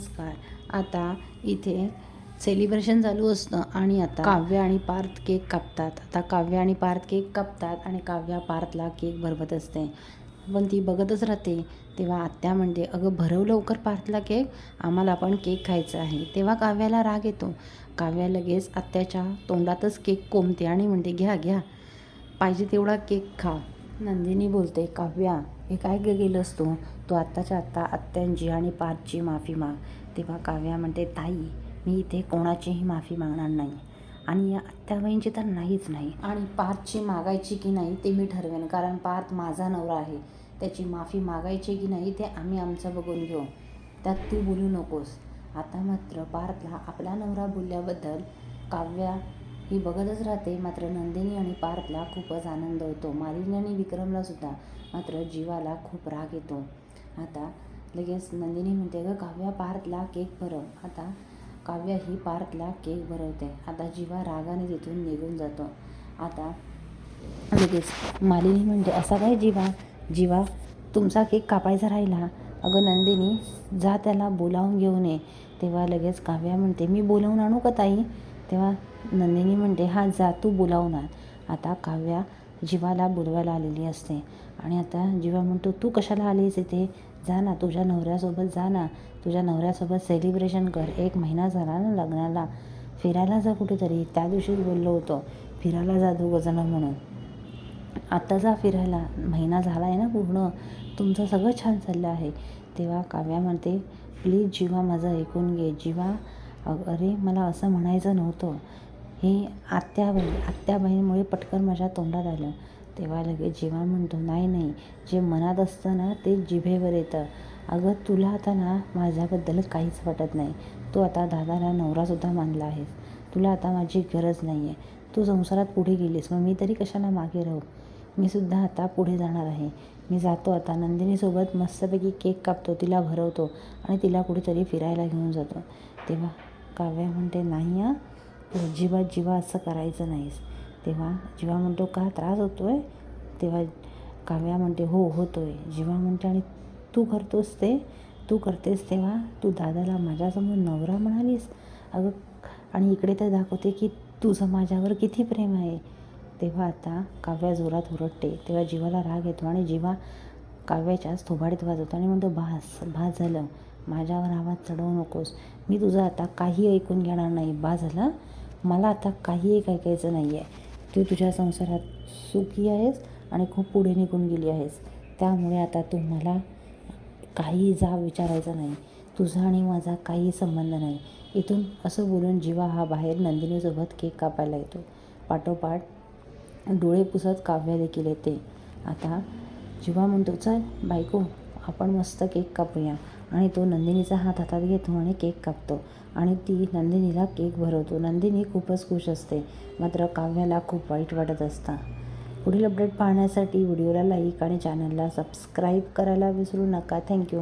नमस्कार. आता इथे सेलिब्रेशन चालू असतं आणि आता काव्य आणि पार्थ केक कापतात. आता काव्य आणि पार्थ केक कापतात आणि काव्या पार्थला केक भरवत असते. पण ती बघतच राहते. तेव्हा आत्या म्हणते अगं भरव लवकर पार्थला केक. आम्हाला पण केक खायचा आहे. तेव्हा काव्याला राग येतो. काव्या लगेच आत्याच्या तोंडातच केक कोंबते आणि म्हणते घ्या घ्या. पाहिजे तेवढा केक खा. नंदिनी बोलते काव्या हे काय ग गेलंस तू? तू आत्ताच्या आत्ता आत्यांची आणि पाचची माफी माग. तेव्हा काव्या म्हणते ताई मी इथे कोणाचीही माफी मागणार नाही. आणि या आत्याबाईंची तर नाहीच नाही. आणि पार्थची मागायची की नाही ते मी ठरवेन. कारण पार्थ माझा नवरा आहे. त्याची माफी मागायची की नाही ते आम्ही आमचं बघून घेऊ. त्यात तू बोलू नकोस. आता मात्र पार्थला आपला नवरा बोलल्याबद्दल काव्या ही बघतच राहते. मात्र नंदिनी आणि पार्थला खूपच आनंद होतो. मालिनी आणि विक्रमला सुद्धा मात्र जीवाला खूप राग येतो. आता लगेच नंदिनी म्हणते ग काव्या पार्थला केक भरव. आता काव्या ही पार्थला केक भरवते. आता जीवा रागाने तिथून निघून जातो. आता लगेच मालिनी म्हणते असा काय जीवा? जीवा तुमचा केक कापायचा राहिला? अगं नंदिनी जा त्याला बोलावून घेऊन ये. तेव्हा लगेच काव्या म्हणते मी बोलावून आणू का ताई? तेव्हा नंदिनी म्हणते हा जा तू बोलावणार. आता काव्या जीवाला बोलवायला आलेली असते. आणि आता जीवा म्हणतो तू कशाला आलीस इथे? जा ना तुझ्या नवऱ्यासोबत जा ना. तुझ्या नवऱ्यासोबत सेलिब्रेशन कर. एक महिना झाला ना लग्नाला. फिरायला जा कुठेतरी. त्या दिवशीच बोललो होतो. फिरायला जा दोघंजणं म्हणून. आत्ता जा फिरायला. महिना झाला आहे ना पूर्ण. तुमचं सगळं छान चाललं आहे. तेव्हा काव्या म्हणते प्लीज जीवा माझं ऐकून घे. जीवा अरे मला असं म्हणायचं नव्हतं. हे आत्याबाई बहिणीमुळे पटकन माझ्या तोंडात आलं. तेव्हा लगेच जीवा म्हणतो नाही नाही जे मनात असतं ना ते जिभेवर येतं. अगं तुला आता ना माझ्याबद्दल काहीच वाटत नाही. तू आता दादाला नवरासुद्धा मानला आहेस. तुला आता माझी गरज नाही आहे तू संसारात पुढे गेलीस मग मी तरी कशाला मागे राहू? मी सुद्धा आता पुढे जाणार आहे. मी जातो आता. नंदिनीसोबत मस्तपैकी केक कापतो तिला भरवतो आणि तिला कुठेतरी फिरायला घेऊन जातो. तेव्हा काव्या म्हणते नाही हां जीवा जीवा असं करायचं नाहीस. तेव्हा जीवा म्हणतो का त्रास होतो आहे तेव्हा काव्या म्हणते हो होतो आहे जीवा म्हणते आणि तू करतोस ते? तू करतेस तेव्हा? तू दादाला माझ्यासमोर नवरा म्हणालीस? अगं आणि इकडे तर दाखवते की तुझं माझ्यावर किती प्रेम आहे. तेव्हा आता काव्या जोरात ओरडते. तेव्हा जीवाला राग येतो आणि जीवा काव्याच्याच थोबाडीत वाजवतो आणि म्हणतो भास भास झालं. माझ्यावर आवाज चढवू नकोस. मी तुझं आता काही ऐकून घेणार नाही. बा झालं? मला आता काहीही एक ऐकायचं नाही आहे तू तुझ्या संसारात सुखी आहेस आणि खूप पुढे निघून गेली आहेस. त्यामुळे आता तू मला काही जा विचारायचा नाही. तुझा आणि माझा काही संबंध नाही. इथून असं बोलून जीवा हा बाहेर नंदिनीसोबत केक कापायला येतो. पाठोपाठ डोळे पुसत काव्य देखील येते. आता जीवा म्हणतो चल बायको आपण मस्त केक कापूया. आणि तो नंदिनीचा हात हातात घेतो आणि केक कापतो. आणि ती नंदिनीला केक भरवतो. नंदिनी खूपच खुश असते. मात्र काव्याला खूप वाईट वाटत असता. पुढील अपडेट पाहण्यासाठी व्हिडिओला लाईक आणि चॅनलला सबस्क्राईब करायला विसरू नका. थँक्यू.